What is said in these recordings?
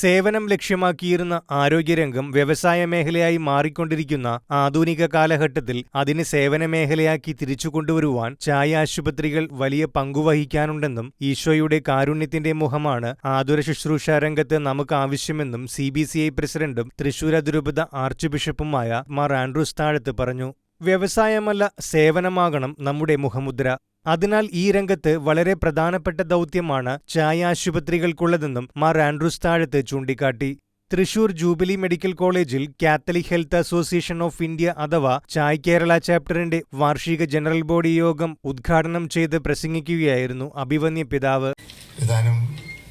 സേവനം ലക്ഷ്യമാക്കിയിരുന്ന ആരോഗ്യരംഗം വ്യവസായ മേഖലയായി മാറിക്കൊണ്ടിരിക്കുന്ന ആധുനിക കാലഘട്ടത്തിൽ അതിനെ സേവന മേഖലയാക്കി തിരിച്ചുകൊണ്ടുവരുവാൻ ചായ ആശുപത്രികൾ വലിയ പങ്കുവഹിക്കാനുണ്ടെന്നും ഈശോയുടെ കാരുണ്യത്തിന്റെ മുഖമാണ് ആതുര ശുശ്രൂഷ രംഗത്ത് നമുക്ക് ആവശ്യമെന്നും സി ബി സി ഐ പ്രസിഡന്റും തൃശൂർ അതിരൂപത ആർച്ച് ബിഷപ്പുമായ മാർ ആൻഡ്രൂസ് താഴത്ത് പറഞ്ഞു. വ്യവസായമല്ല സേവനമാകണം നമ്മുടെ മുഖമുദ്ര. അതിനാൽ ഈ രംഗത്ത് വളരെ പ്രധാനപ്പെട്ട ദൗത്യമാണ് ചായ ആശുപത്രികൾക്കുള്ളതെന്നും മാർ ആൻഡ്രൂസ് താഴത്ത് ചൂണ്ടിക്കാട്ടി. തൃശൂർ ജൂബിലി മെഡിക്കൽ കോളേജിൽ Catholic health association of India അഥവാ ചായ് കേരള ചാപ്റ്ററിന്റെ വാർഷിക ജനറൽ ബോഡി യോഗം ഉദ്ഘാടനം ചെയ്ത് പ്രസംഗിക്കുകയായിരുന്നു അഭിവന്യ പിതാവ്.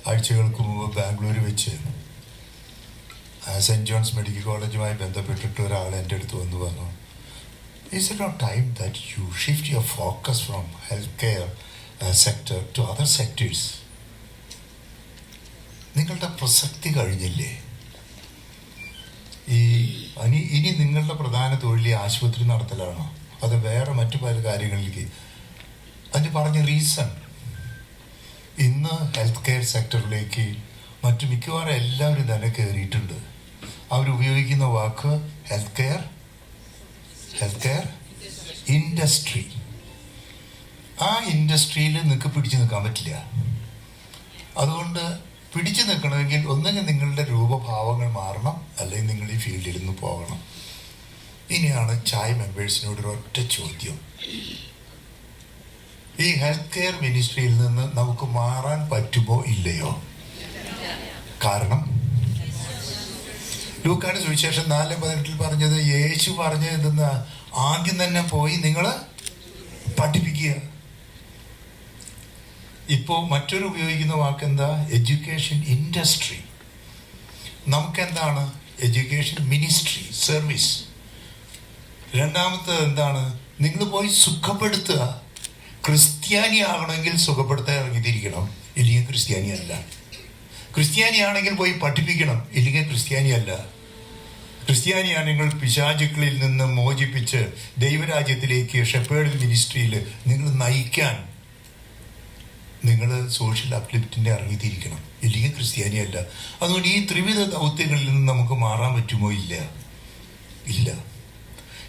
ആഴ്ചകൾക്ക് മുമ്പ് ബാംഗ്ലൂർ വെച്ച് സെന്റ് ജോൺസ് മെഡിക്കൽ കോളേജുമായി ബന്ധപ്പെട്ടിട്ട് ഒരാൾ എന്റെ അടുത്ത് വന്ന് പറഞ്ഞു. Is it not time that you shift your focus from healthcare uh, sector to other sectors? നിങ്ങളുടെ പ്രസക്തി കഴിഞ്ഞില്ലേ? ഈ ഇനി ഇനി നിങ്ങളുടെ പ്രധാന തൊഴിൽ ആശുപത്രി നടത്തലാണോ? അത് വേറെ മറ്റു പല കാര്യങ്ങളിലേക്ക്? അതിന് പറഞ്ഞ റീസൺ ഇന്ന് ഹെൽത്ത് കെയർ സെക്ടറിലേക്ക് മറ്റു മിക്കവാറും എല്ലാവരും തന്നെ കയറിയിട്ടുണ്ട് അവരുപയോഗിക്കുന്ന വാക്ക് health care health care industry ആ ഇൻഡസ്ട്രിയിൽ നിങ്ങൾക്ക് പിടിച്ചു നിൽക്കാൻ പറ്റില്ല. അതുകൊണ്ട് പിടിച്ചു നിൽക്കണമെങ്കിൽ ഒന്നുകിൽ നിങ്ങളുടെ രൂപഭാവങ്ങൾ മാറണം അല്ലെങ്കിൽ നിങ്ങൾ ഈ ഫീൽഡിൽ നിന്ന് പോകണം. ഇനിയാണ് ചായ് മെമ്പേഴ്സിനോട് ഒറ്റ ചോദ്യം. ഈ ഹെൽത്ത് കെയർ മിനിസ്ട്രിയിൽ നിന്ന് നമുക്ക് മാറാൻ പറ്റുമോ ഇല്ലയോ? കാരണം ലൂക്കാട് സുവിശേഷം നാല് പതിനെട്ടിൽ പറഞ്ഞത് യേശു പറഞ്ഞ എന്തെന്ന് ആദ്യം തന്നെ പോയി നിങ്ങൾ പഠിപ്പിക്കുക. ഇപ്പോൾ മറ്റൊരു ഉപയോഗിക്കുന്ന വാക്കെന്താ? എഡ്യൂക്കേഷൻ ഇൻഡസ്ട്രി നമുക്കെന്താണ്? എഡ്യൂക്കേഷൻ മിനിസ്ട്രി സർവീസ് രണ്ടാമത്തെ എന്താണ്? നിങ്ങൾ പോയി സുഖപ്പെടുത്തുക. ക്രിസ്ത്യാനി ആകണമെങ്കിൽ സുഖപ്പെടുത്താൻ ഇറങ്ങിത്തിരിക്കണം. ഇല്ലെങ്കിൽ ക്രിസ്ത്യാനി അല്ല ക്രിസ്ത്യാനി ആണെങ്കിൽ പോയി പഠിപ്പിക്കണം. ഇല്ലെങ്കിൽ ക്രിസ്ത്യാനിയല്ല. ക്രിസ്ത്യാനിയാണെങ്കിൽ പിശാചുക്കളിൽ നിന്ന് മോചിപ്പിച്ച് ദൈവരാജ്യത്തിലേക്ക് ഷെപ്പേർഡ് മിനിസ്ട്രിയിൽ നിങ്ങൾ നയിക്കാൻ. നിങ്ങൾ സോഷ്യൽ അപ്ലിഫ്റ്റിന്റെ ഇറങ്ങിത്തിരിക്കണം ഇല്ലെങ്കിൽ ക്രിസ്ത്യാനിയല്ല. അതുകൊണ്ട് ഈ ത്രിവിധ ദൗത്യങ്ങളിൽ നിന്ന് നമുക്ക് മാറാൻ പറ്റുമോ? ഇല്ല. ഇല്ല.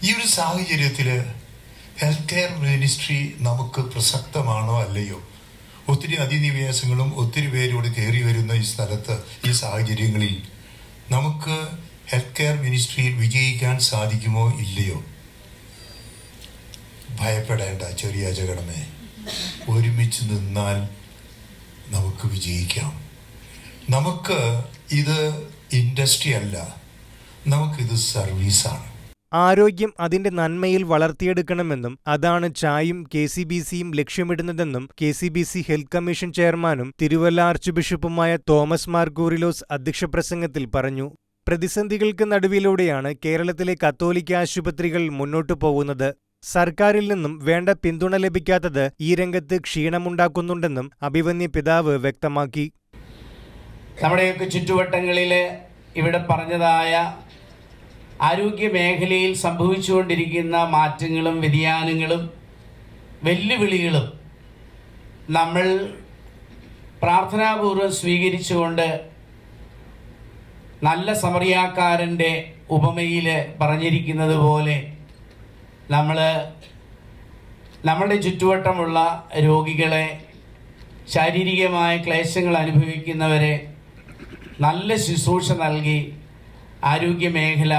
ഈ ഒരു സാഹചര്യത്തിൽ ഹെൽത്ത് കെയർ മിനിസ്ട്രി നമുക്ക് പ്രസക്തമാണോ? അല്ലയോ? ഒത്തിരി അതിനിവേശങ്ങളും ഒത്തിരി പേരോട് കയറി വരുന്ന ഈ സ്ഥലത്ത് ഈ സാഹചര്യങ്ങളിൽ നമുക്ക് ഹെൽത്ത് കെയർ മിനിസ്ട്രിയിൽ വിജയിക്കാൻ സാധിക്കുമോ ഇല്ലയോ? ഭയപ്പെടേണ്ട ചെറിയ ജഗടമേ ഒരുമിച്ച് നിന്നാൽ നമുക്ക് വിജയിക്കാം. നമുക്ക് ഇത് ഇൻഡസ്ട്രി അല്ല നമുക്കിത് സർവീസാണ് ആരോഗ്യം അതിന്റെ നന്മയിൽ വളർത്തിയെടുക്കണമെന്നും അതാണ് ചായും കെ സി ബി സിയും ലക്ഷ്യമിടുന്നതെന്നും K C B C health commission ചെയർമാനും തിരുവല്ല ആർച്ച് ബിഷപ്പുമായ തോമസ് മാർ ഗൂറിലോസ് അധ്യക്ഷ പ്രസംഗത്തിൽ പറഞ്ഞു. പ്രതിസന്ധികൾക്ക് നടുവിലൂടെയാണ് കേരളത്തിലെ കത്തോലിക്ക ആശുപത്രികൾ മുന്നോട്ടു പോകുന്നത്. സർക്കാരിൽ നിന്നും വേണ്ട പിന്തുണ ലഭിക്കാത്തത് ഈ രംഗത്ത് ക്ഷീണമുണ്ടാക്കുന്നുണ്ടെന്നും അഭിവന്യ പിതാവ് വ്യക്തമാക്കി. നമ്മുടെയൊക്കെ ചുറ്റുവട്ടങ്ങളിൽ ഇവിടെ പറഞ്ഞതായ ആരോഗ്യ മേഖലയിൽ സംഭവിച്ചുകൊണ്ടിരിക്കുന്ന മാറ്റങ്ങളും വ്യതിയാനങ്ങളും വെല്ലുവിളികളും നമ്മൾ പ്രാർത്ഥനാപൂർവം സ്വീകരിച്ചുകൊണ്ട് നല്ല സമറിയാക്കാരന്റെ ഉപമയിൽ പറഞ്ഞിരിക്കുന്നത് പോലെ നമ്മൾ നമ്മുടെ ചുറ്റുവട്ടമുള്ള രോഗികളെ ശാരീരികമായ ക്ലേശങ്ങൾ അനുഭവിക്കുന്നവരെ നല്ല ശുശ്രൂഷ നൽകി ആരോഗ്യ മേഖല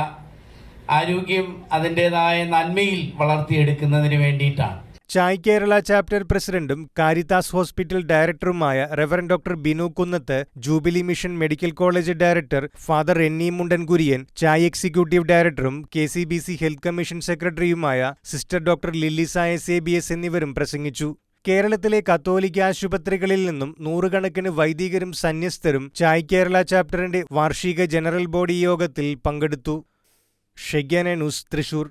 ആരോഗ്യം അതിന്റെതായ നന്മയിൽ വളർത്തിയെടുക്കുന്നതിന് വേണ്ടിയിട്ടാണ്. ചായ് കേരള ചാപ്റ്റർ പ്രസിഡന്റും കാരിതാസ് ഹോസ്പിറ്റൽ ഡയറക്ടറുമായ reverend doctor Binu Kunnath Jubilee mission medical college director father എന്നീ മുണ്ടൻ കുര്യൻ ചായ് എക്സിക്യൂട്ടീവ് ഡയറക്ടറും K C B C health commission സെക്രട്ടറിയുമായ സിസ്റ്റർ ഡോക്ടർ ലില്ലിസായ സെ ബി എസ് എന്നിവരും പ്രസംഗിച്ചു. കേരളത്തിലെ കത്തോലിക്ക ആശുപത്രികളിൽ നിന്നും നൂറുകണക്കിന് വൈദികരും സന്യസ്തരും ചായ് കേരള ചാപ്റ്ററിന്റെ വാർഷിക ജനറൽ ബോഡി യോഗത്തിൽ പങ്കെടുത്തു. షెగ్యనే న్యూస్ త్రిశూర్